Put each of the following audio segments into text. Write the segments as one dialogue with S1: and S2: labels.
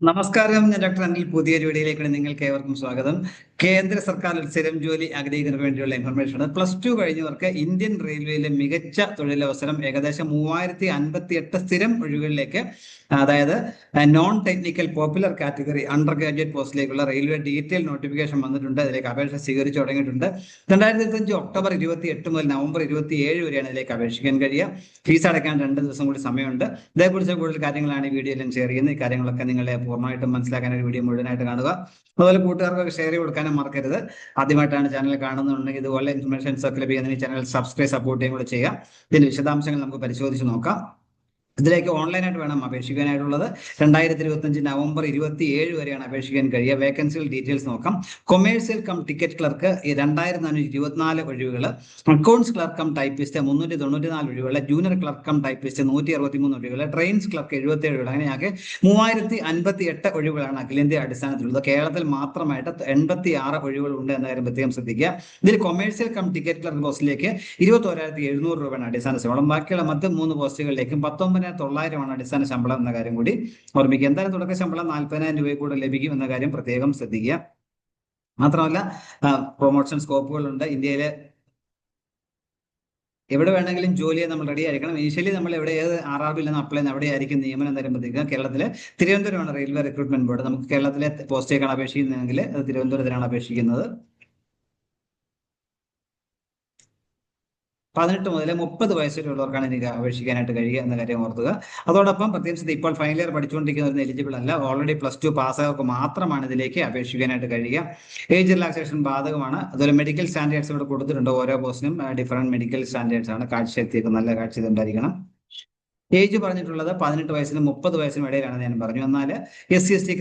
S1: നമസ്കാരം ഞാൻ ഡോക്ടർ അനിൽ പുതിയ വീഡിയോയിലേക്ക് നിങ്ങൾക്ക് ഏവർക്കും സ്വാഗതം. കേന്ദ്ര സർക്കാർ സ്ഥിരം ജോലി ആഗ്രഹിക്കുന്നതിന് വേണ്ടിയുള്ള ഇൻഫർമേഷൻ ആണ് പ്ലസ് ടു കഴിഞ്ഞവർക്ക് ഇന്ത്യൻ റെയിൽവേയിലെ മികച്ച തൊഴിലവസരം ഏകദേശം മൂവായിരത്തി അൻപത്തി എട്ട് സ്ഥിരം ഒഴിവുകളിലേക്ക് അതായത് non technical popular category under graduate പോസ്റ്റിലേക്കുള്ള railway detail notification വന്നിട്ടുണ്ട്. അതിലേക്ക് അപേക്ഷ സ്വീകരിച്ചു തുടങ്ങിയിട്ടുണ്ട്. രണ്ടായിരത്തി ഇരുപത്തഞ്ച് ഒക്ടോബർ ഇരുപത്തി എട്ട് മുതൽ നവംബർ ഇരുപത്തി ഏഴ് വരെയാണ് ഇതിലേക്ക് അപേക്ഷിക്കാൻ കഴിയുക. ഫീസ് അടയ്ക്കാൻ രണ്ട് ദിവസം കൂടി സമയമുണ്ട്. ഇതേക്കുറിച്ച് കൂടുതൽ കാര്യങ്ങളാണ് ഈ വീഡിയോയിലും ഷെയർ ചെയ്യുന്നത്. ഈ കാര്യങ്ങളൊക്കെ നിങ്ങളെ പൂർണമായിട്ടും മനസ്സിലാക്കാൻ ഒരു വീഡിയോ മുഴുവനായിട്ട് കാണുക. അതുപോലെ കൂട്ടുകാർക്കൊക്കെ ഷെയർ ചെയ്ത് കൊടുക്കാനും മറക്കരുത്. ആദ്യമായിട്ടാണ് ചാനൽ കാണുന്നുണ്ടെങ്കിൽ ഇതുപോലെ ഇൻഫർമേഷൻസ് ഒക്കെ ലഭിക്കുന്നതിന് ചാനൽ സബ്സ്ക്രൈബ് സപ്പോർട്ട് ചെയ്യുകയും കൂടെ ചെയ്യുക. ഇതിന്റെ വിശദാംശങ്ങൾ നമുക്ക് പരിശോധിച്ച് നോക്കാം. ഇതിലേക്ക് ഓൺലൈനായിട്ട് വേണം അപേക്ഷിക്കാനായിട്ടുള്ളത്. രണ്ടായിരത്തി ഇരുപത്തഞ്ച് നവംബർ ഇരുപത്തി ഏഴ് വരെയാണ് അപേക്ഷിക്കാൻ കഴിയുക. വേക്കൻസികൾ ഡീറ്റെയിൽസ് നോക്കാം. കൊമേഴ്സ്യൽ കം ടിക്കറ്റ് ക്ലർക്ക് രണ്ടായിരത്തി നാനൂറ്റി ഇരുപത്തിനാല് ഒഴിവുകൾ. അക്കൗണ്ട്സ് ക്ലർക്ക് കം ടൈപ്പിസ്റ്റ് മുന്നൂറ്റി തൊണ്ണൂറ്റി നാല് ഒഴിവുകൾ. ജൂനിയർ ക്ലർക്ക് കം ടൈപ്പിസ്റ്റ് നൂറ്റി അറുപത്തി മൂന്ന് ഒഴിവുകൾ. ട്രെയിൻസ് ക്ലർക്ക് എഴുപത്തി ഏഴ് ഒഴിവുകൾ. അങ്ങനെയാകെ മൂവായിരത്തി അൻപത്തി എട്ട് ഒഴിവുകളാണ് അഖിലേന്ത്യാ അടിസ്ഥാനത്തിലുള്ളത്. കേരളത്തിൽ മാത്രമായിട്ട് എൺപത്തി ആറ് ഒഴിവുകൾ ഉണ്ട് എന്ന കാര്യം പ്രത്യേകം ശ്രദ്ധിക്കുക. ഇതിൽ കൊമേഴ്സ്യൽ കം ടിക്കറ്റ് ക്ലർക്ക് പോസ്റ്റിലേക്ക് ഇരുപത്തി ഒരായിരത്തി എഴുന്നൂറ് രൂപയാണ് അടിസ്ഥാന ശമ്പളം ബാക്കിയുള്ള മറ്റ് മൂന്ന് പോസ്റ്റുകളിലേക്കും പത്തൊമ്പതിനായിരത്തി തൊള്ളായിരമാണ് അടിസ്ഥാന ശമ്പളം എന്ന കാര്യം കൂടി ഓർമ്മിക്കുക. എന്തായാലും തുടക്ക ശമ്പളം നാൽപ്പതിനായിരം രൂപയിൽ കൂടെ ലഭിക്കും എന്ന കാര്യം പ്രത്യേകം ശ്രദ്ധിക്കുക. മാത്രമല്ല പ്രൊമോഷൻ സ്കോപ്പുകളുണ്ട് ഇന്ത്യയിലെ എവിടെ വേണമെങ്കിലും ജോലിയെ നമ്മൾ റെഡി ആയിരിക്കണം. ഇനിഷ്യലി നമ്മൾ എവിടെ ഏത് ആർ ആർ ബിയിൽ നിന്ന് അപ്ലൈ ചെയ്യുന്ന എവിടെ ആയിരിക്കും നിയമനം തരുമ്പോഴത്തേക്ക് കേരളത്തിലെ തിരുവനന്തപുരമാണ് റെയിൽവേ റിക്രൂട്ട്മെന്റ് ബോർഡ് നമുക്ക് കേരളത്തിലെ പോസ്റ്റേക്കാണ് അപേക്ഷിക്കുന്നതെങ്കിൽ അത് തിരുവനന്തപുരത്തിനാണ് അപേക്ഷിക്കുന്നത്. പതിനെട്ട് മുതൽ മുപ്പത് വയസ്സിലുള്ളവർക്കാണ് എനിക്ക് അപേക്ഷിക്കാനായിട്ട് കഴിയുക എന്ന കാര്യം ഓർത്തുക. അതോടൊപ്പം പ്രത്യേകിച്ച് ഇപ്പോൾ ഫൈനൽ ഇയർ പഠിച്ചുകൊണ്ടിരിക്കുന്നവർ എലിജിബിൾ അല്ല ഓൾറെഡി പ്ലസ് ടു പാസ്സായവർക്ക് മാത്രമാണ് ഇതിലേക്ക് അപേക്ഷിക്കാനായിട്ട് കഴിയുക. ഏജ് റിലാക്സേഷൻ ബാധകമാണ്. അതുപോലെ മെഡിക്കൽ സ്റ്റാൻഡേർഡ്സ് ഇവിടെ കൊടുത്തിട്ടുണ്ട്. ഓരോ പോസ്റ്റിനും ഡിഫറന്റ് മെഡിക്കൽ സ്റ്റാൻഡേർഡ്സ് ആണ്. കാഴ്ചശക്തിയൊക്കെ നല്ല കാഴ്ച ഉണ്ടായിരിക്കണം ഏജ് പറഞ്ഞിട്ടുള്ളത് പതിനെട്ട് വയസ്സിനും മുപ്പത് വയസ്സിനും ഇടയിലാണ് ഞാൻ പറഞ്ഞു. എന്നാൽ എസ് സി എസ് ടി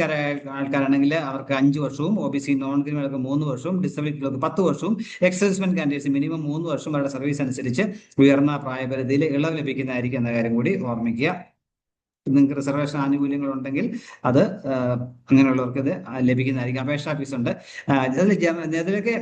S1: ആൾക്കാരാണെങ്കിൽ അവർക്ക് അഞ്ച് വർഷവും ഒ ബി സി നോൺ ക്രിമിനൽക്ക് മൂന്ന് വർഷവും ഡിസബിലിറ്റികൾക്ക് പത്ത് വർഷവും എക്സൈസ്മെന്റ് കാൻഡിഡേറ്റ്സ് മിനിമം മൂന്ന് വർഷം അവരുടെ സർവീസ് അനുസരിച്ച് ഉയർന്ന പ്രായപരിധിയിൽ ഇളവ് ലഭിക്കുന്നതായിരിക്കും എന്ന കാര്യം കൂടി ഓർമ്മിക്കുക. നിങ്ങൾക്ക് റിസർവേഷൻ ആനുകൂല്യങ്ങൾ ഉണ്ടെങ്കിൽ അത് അങ്ങനെയുള്ളവർക്ക് ഇത് ലഭിക്കുന്നതായിരിക്കും. അപേക്ഷാ ഫീസ് ഉണ്ട്. അതിലൊക്കെ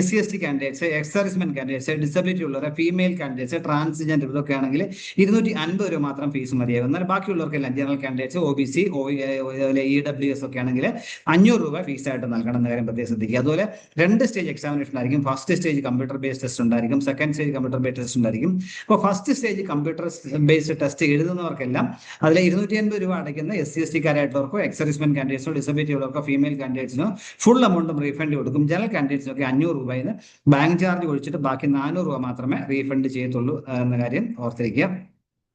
S1: S C S T candidates ex servicemen candidates disability ഉള്ളവർ ഫീമെയിൽ കാൻഡിഡേറ്റ്സ് ട്രാൻസ്ജെൻഡർ ഇതൊക്കെ ആണെങ്കിൽ ഇരുന്നൂറ്റി അൻപത് രൂപ മാത്രം ഫീസ് മതിയാകും. എന്നാൽ ബാക്കിയുള്ളവർക്കെല്ലാം general candidates O B C അതുപോലെ ഇ ഡബ്ല്യു എസ് ഒക്കെ ആണെങ്കിൽ അഞ്ഞൂറ് രൂപ ഫീസ് ആയിട്ട് നൽകണം എന്ന കാര്യം പ്രത്യേകം ശ്രദ്ധിക്കുക. അതുപോലെ രണ്ട് സ്റ്റേജ് എക്സാമിനേഷൻ ആയിരിക്കും. First stage computer based test ഉണ്ടായിരിക്കും. Second stage computer based test ഉണ്ടായിരിക്കും. അപ്പോൾ first stage computer based test എഴുതുന്നവർക്കെല്ലാം അതിൽ ഇരുന്നൂറ്റി അൻപത് രൂപ അടയ്ക്കുന്ന എസ് സി എസ് ടി കാരായിട്ടുള്ളവർക്കോ എക്സർവിസ്മെന്റ് കാൻഡിഡേറ്റ്സോ ഡിസബിലിറ്റി ഉള്ളവർക്കോ ഫീമെയിൽ കാൻഡിഡേറ്റ്സിനോ ഫുൾ എമൗണ്ടും റീഫണ്ട് കൊടുക്കും. ജനറൽ കാൻഡിഡേറ്റ്സിനൊക്കെ അഞ്ഞൂറ് രൂപയിൽ നിന്ന് ബാങ്ക് ചാർജ് ഒഴിച്ചിട്ട് ബാക്കി നാനൂറ് രൂപ മാത്രമേ റീഫണ്ട് ചെയ്യത്തുള്ളൂ എന്ന കാര്യം ഓർത്തിരിക്കുക.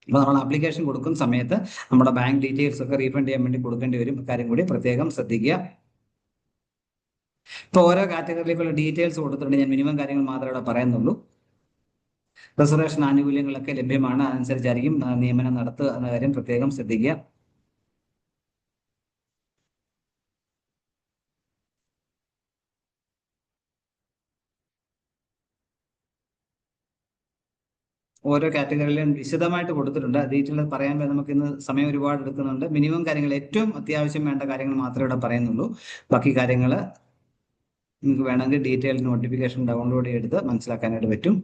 S1: അപ്പോൾ നമ്മൾ ആപ്ലിക്കേഷൻ കൊടുക്കുന്ന സമയത്ത് നമ്മുടെ ബാങ്ക് ഡീറ്റെയിൽസ് ഒക്കെ റീഫണ്ട് ചെയ്യാൻ വേണ്ടി കൊടുക്കേണ്ടി വരും. കാര്യം കൂടി പ്രത്യേകം ശ്രദ്ധിക്കുക. ഇപ്പോൾ ഓരോ കാറ്റഗറിയിലേക്കുള്ള ഡീറ്റെയിൽസ് കൊടുത്തിട്ടുണ്ട്. ഞാൻ മിനിമം കാര്യങ്ങൾ മാത്രമേ ഇവിടെ പറയുന്നുള്ളൂ. റിസർവേഷൻ ആനുകൂല്യങ്ങളൊക്കെ ലഭ്യമാണ്. അതനുസരിച്ചായിരിക്കും നിയമനം നടത്തുക എന്ന കാര്യം പ്രത്യേകം ശ്രദ്ധിക്കുക. ഓരോ കാറ്റഗറിയിലും വിശദമായിട്ട് കൊടുത്തിട്ടുണ്ട്. ഡീറ്റെയിൽ പറയാൻ നമുക്ക് ഇന്ന് സമയം ഒരുപാട് എടുക്കുന്നുണ്ട്. മിനിമം കാര്യങ്ങൾ ഏറ്റവും അത്യാവശ്യം വേണ്ട കാര്യങ്ങൾ മാത്രമേ ഇവിടെ പറയുന്നുള്ളൂ. ബാക്കി കാര്യങ്ങൾ നിങ്ങൾക്ക് വേണമെങ്കിൽ ഡീറ്റെയിൽ നോട്ടിഫിക്കേഷൻ ഡൗൺലോഡ് ചെയ്തെടുത്ത് മനസ്സിലാക്കാനായിട്ട് പറ്റും.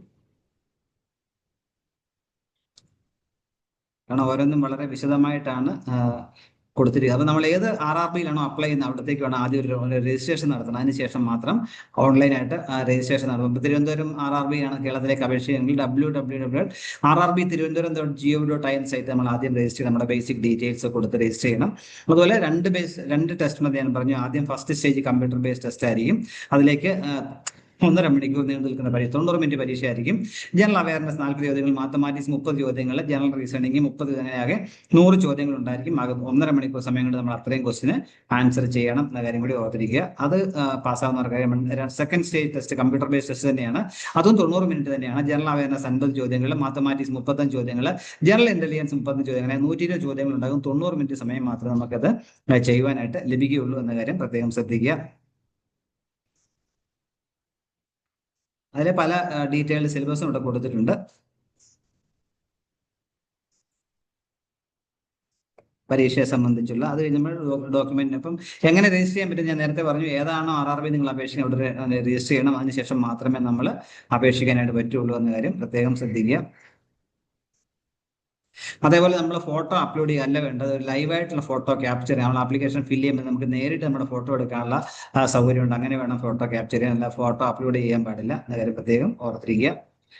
S1: കാരണം ഓരോന്നും വളരെ വിശദമായിട്ടാണ് കൊടുത്തിരിക്കുന്നത്. അപ്പോൾ നമ്മൾ ഏത് ആർ ആർ ബിയിലാണോ അപ്ലൈ ചെയ്യുന്നത് അവിടത്തേക്ക് വേണം ആദ്യം ഒരു രജിസ്ട്രേഷൻ നടത്തണം. അതിനുശേഷം മാത്രം ഓൺലൈനായിട്ട് രജിസ്ട്രേഷൻ നടത്തും തിരുവനന്തപുരം ആർ ആർ ബി ആണ് കേരളത്തിലേക്ക് അപേക്ഷയെങ്കിൽ W W W R R B Thiruvananthapuram dot G O dot I N site നമ്മൾ ആദ്യം രജിസ്റ്റർ നമ്മുടെ ബേസിക് ഡീറ്റെയിൽസ് കൊടുത്ത് രജിസ്റ്റർ ചെയ്യണം. അതുപോലെ രണ്ട് ബേസ് രണ്ട് ടെസ്റ്റ് മതി ഞാൻ പറഞ്ഞു. ആദ്യം first stage computer based test ആയിരിക്കും. അതിലേക്ക് ഒന്നര മണിക്കൂർ നീണ്ടു നിൽക്കുന്ന പരീക്ഷ തൊണ്ണൂറ് മിനിറ്റ് പരീക്ഷ ആയിരിക്കും. ജനറൽ അവയർനെസ് നാൽപ്പത് ചോദ്യങ്ങൾ മാത്തമാറ്റിക്സ് മുപ്പത് ചോദ്യങ്ങൾ ജനറൽ റീസണിങ് മുപ്പത് അങ്ങനെയാകെ നൂറ് ചോദ്യങ്ങൾ ഉണ്ടായിരിക്കും. ഒന്നര മണിക്കൂർ സമയം കൊണ്ട് നമ്മൾ അത്രയും ക്വസ്റ്റിന് ആൻസർ ചെയ്യണം എന്ന കാര്യം കൂടി ഓർത്തിരിക്കുക. അത് പാസ്സാവുന്ന കാര്യം second stage test computer based test തന്നെയാണ്. അതും തൊണ്ണൂറ് മിനിറ്റ് തന്നെയാണ്. ജനറൽ അവയർനെസ് അൻപത് ചോദ്യങ്ങൾ മാത്തമാറ്റിക്സ് മുപ്പത്തഞ്ച് ചോദ്യങ്ങൾ ജനറൽ ഇന്റലിജൻസ് മുപ്പത്തഞ്ച് ചോദ്യങ്ങൾ നൂറ്റി ഇരുപത് ചോദ്യങ്ങൾ ഉണ്ടാകും. തൊണ്ണൂറ് മിനിറ്റ് സമയം മാത്രമേ നമുക്കത് ചെയ്യുവാനായിട്ട് ലഭിക്കുകയുള്ളൂ എന്ന കാര്യം പ്രത്യേകം ശ്രദ്ധിക്കുക. അതിലെ പല ഡീറ്റെയിൽഡ് സിലബസും ഇവിടെ കൊടുത്തിട്ടുണ്ട്. പരീക്ഷയെ സംബന്ധിച്ചുള്ള. അത് കഴിഞ്ഞപ്പോൾ ഡോക്യുമെന്റിന് അപ്പം എങ്ങനെ രജിസ്റ്റർ ചെയ്യാൻ പറ്റും ഞാൻ നേരത്തെ പറഞ്ഞു. ഏതാണോ ആർ ആർ ബി നിങ്ങൾ അപേക്ഷിക്കാൻ ഇവിടെ രജിസ്റ്റർ ചെയ്യണം. അതിനുശേഷം മാത്രമേ നമ്മൾ അപേക്ഷിക്കാനായിട്ട് പറ്റുള്ളൂ എന്ന കാര്യം പ്രത്യേകം ശ്രദ്ധിക്കുക. അതേപോലെ നമ്മൾ ഫോട്ടോ അപ്ലോഡ് ചെയ്യല്ല വേണ്ടത് ലൈവായിട്ടുള്ള ഫോട്ടോ ക്യാപ്ചർ നമ്മൾ ആപ്ലിക്കേഷൻ ഫില്ല് ചെയ്യുമ്പോൾ നമുക്ക് നേരിട്ട് നമ്മുടെ ഫോട്ടോ എടുക്കാനുള്ള സൗകര്യമുണ്ട്. അങ്ങനെ വേണം ഫോട്ടോ ക്യാപ്ചർ ചെയ്യാൻ. അല്ല ഫോട്ടോ അപ്ലോഡ് ചെയ്യാൻ പാടില്ല. എന്ന പ്രത്യേകം ഓർത്തിരിക്കുക.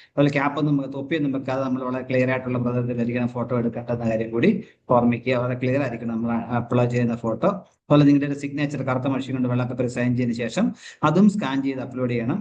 S1: അതുപോലെ ക്യാപ്പ് ഒന്നും തൊപ്പിയൊന്നും വെക്കാതെ നമ്മൾ വളരെ ക്ലിയർ ആയിട്ടുള്ള പ്രതലത്തിൽ ധരിക്കുന്ന ഫോട്ടോ എടുക്കേണ്ടെന്ന കാര്യം കൂടി ഓർമ്മിക്കുക. വളരെ ക്ലിയർ ആയിരിക്കും നമ്മൾ അപ്ലോഡ് ചെയ്യുന്ന ഫോട്ടോ അതുപോലെ നിങ്ങളുടെ ഒരു സിഗ്നേച്ചർ കറുത്ത മഷി കൊണ്ട് വെള്ളപ്പേപ്പർ സൈൻ ചെയ്തതിന് ശേഷം അതും സ്കാൻ ചെയ്ത് അപ്ലോഡ് ചെയ്യണം.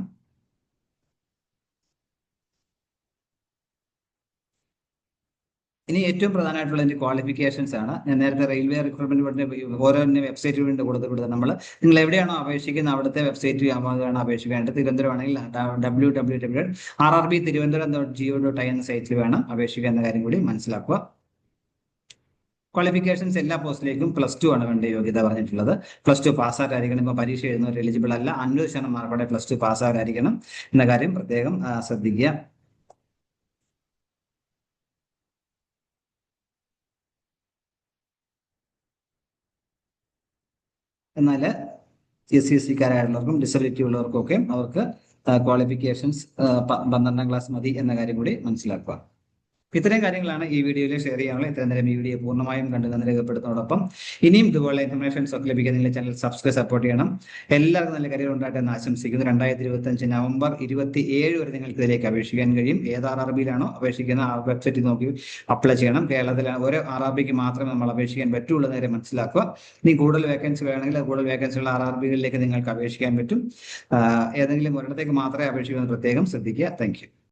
S1: ഇനി ഏറ്റവും പ്രധാനമായിട്ടുള്ള എന്റെ ക്വാളിഫിക്കേഷൻസ് ആണ്. ഞാൻ നേരത്തെ റെയിൽവേ റിക്രൂട്ട്മെന്റ് ബോർഡിന്റെ ഓരോ വെബ്സൈറ്റ് വേണ്ടി കൊടുത്തിട്ടുണ്ട് നമ്മൾ നിങ്ങൾ എവിടെയാണോ അപേക്ഷിക്കുന്നത് അവിടുത്തെ വെബ്സൈറ്റ് ആണ് അപേക്ഷിക്കേണ്ടത്. തിരുവനന്തപുരം ആണെങ്കിൽ W W W R R B Thiruvananthapuram dot G O dot I എന്ന സൈറ്റിൽ വേണം അപേക്ഷിക്കുക എന്ന കാര്യം കൂടി മനസ്സിലാക്കുക. ക്വാളിഫിക്കേഷൻസ് എല്ലാ പോസ്റ്റിലേക്കും പ്ലസ് ടു ആണ് വേണ്ട യോഗ്യത പറഞ്ഞിട്ടുള്ളത്. പ്ലസ് ടു പാസ്സാകാരിക്കണം ഇപ്പോൾ പരീക്ഷ എഴുതുന്നവർ എലിജിബിൾ അല്ല. അൻപത് ശതമാനം മാർക്കോടെ പ്ലസ് ടു പാസ്സാകാരിക്കണം എന്ന കാര്യം പ്രത്യേകം ശ്രദ്ധിക്കുക. എന്നാൽ എസ് സി എസ് സിക്കാരായിട്ടുള്ളവർക്കും ഡിസബിലിറ്റി ഉള്ളവർക്കും ഒക്കെ അവർക്ക് ക്വാളിഫിക്കേഷൻസ് പന്ത്രണ്ടാം ക്ലാസ് മതി എന്ന കാര്യം കൂടി മനസ്സിലാക്കുക. ഇത്രയും കാര്യങ്ങളാണ് ഈ വീഡിയോയിൽ ഷെയർ ചെയ്യാനുള്ളത്. ഇത്രയും നേരം ഈ വീഡിയോ പൂർണമായും കണ്ടു തന്നെ രേഖപ്പെടുത്തുന്നതോടൊപ്പം ഇനിയും ഇതുപോലെ ഇൻഫർമേഷൻസ് ഒക്കെ ലഭിക്കാൻ ചാനൽ സബ്സ്ക്രൈബ് സപ്പോർട്ട് ചെയ്യണം. എല്ലാവർക്കും നല്ല കരിയർ ഉണ്ടാകട്ടെ എന്ന് ആശംസിക്കുന്നു. രണ്ടായിരത്തി ഇരുപത്തി അഞ്ച് നവംബർ ഇരുപത്തി ഏഴ് വരെ നിങ്ങൾക്ക് ഇതിലേക്ക് അപേക്ഷിക്കാൻ കഴിയും. ഏത് ആർ ആർ ബിയിലാണോ അപേക്ഷിക്കുന്ന ആ വെബ്സൈറ്റിൽ നോക്കി അപ്ലൈ ചെയ്യണം. കേരളത്തിൽ ഓരോ ആർ ആർ ബിക്ക് മാത്രമേ നമ്മൾ അപേക്ഷിക്കാൻ പറ്റുള്ളൂ നേരെ മനസ്സിലാക്കുക. ഇനി കൂടുതൽ വേക്കൻസി വേണമെങ്കിൽ കൂടുതൽ വേക്കൻസിയുള്ള ആർ ആർ ബികളിലേക്ക് നിങ്ങൾക്ക് അപേക്ഷിക്കാൻ പറ്റും. ഏതെങ്കിലും ഒരിടത്തേക്ക് മാത്രമേ അപേക്ഷിക്കുന്നത് പ്രത്യേകം ശ്രദ്ധിക്കുക. താങ്ക്